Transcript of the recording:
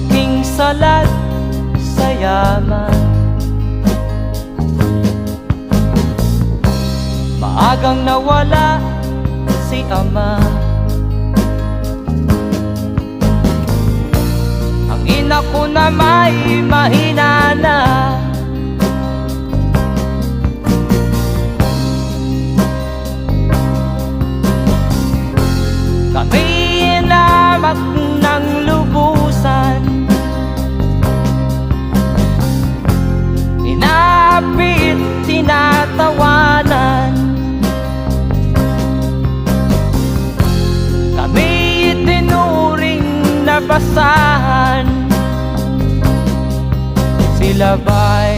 aking salat sa yaman. Maagang nawala si ama. Ang ina ko na may mahina na. Kami inamat basahan Sila ba'y